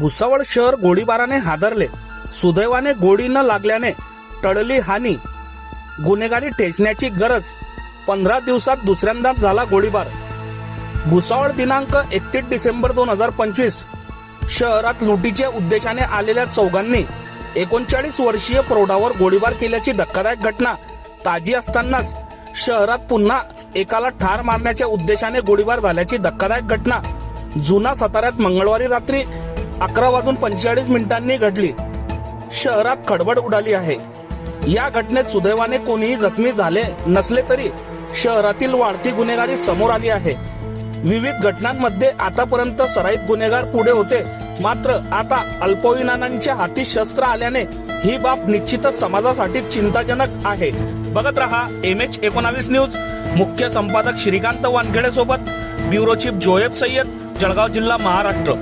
भुसावळ शहर गोळीबाराने हादरले. सुदैवाने गोळी न लागल्याने टळली हानी. गुन्हेगारी ठेचण्याची गरज. पंधरा दिवसात दुसऱ्यांदा झाला गोळीबार. भुसावळ दिनांक एकतीस डिसेंबर दोन हजार पंचवीस. शहरात लुटीच्या उद्देशाने आलेल्या चौघांनी एकोणचाळीस वर्षीय प्रौढावर गोळीबार केल्याची धक्कादायक घटना ताजी असतानाच शहरात पुन्हा एकाला ठार मारण्याच्या उद्देशाने गोळीबार झाल्याची धक्कादायक घटना. जुना साताऱ्यात मंगळवारी रात्री अकरा वाजून पंचेचाळीस मिनिटांनी घडली. शहरात खडबड उडाली आहे. या घटनेत सुदैवाने कोणीही जखमी झाले नसले तरी शहरातील वाढती गुन्हेगारी समोर आली आहे. विविध घटनांमध्ये आतापर्यंत सराईत गुन्हेगार पुढे होते. मात्र आता अल्पविनानांच्या हाती शस्त्र आल्याने ही बाब निश्चितच समाजासाठी चिंताजनक आहे. बघत रहा एम एच एकोणावीस न्यूज. मुख्य संपादक श्रीकांत वानखेडे सोबत ब्युरो चीफ जोएब सय्यद जळगाव जिल्हा महाराष्ट्र.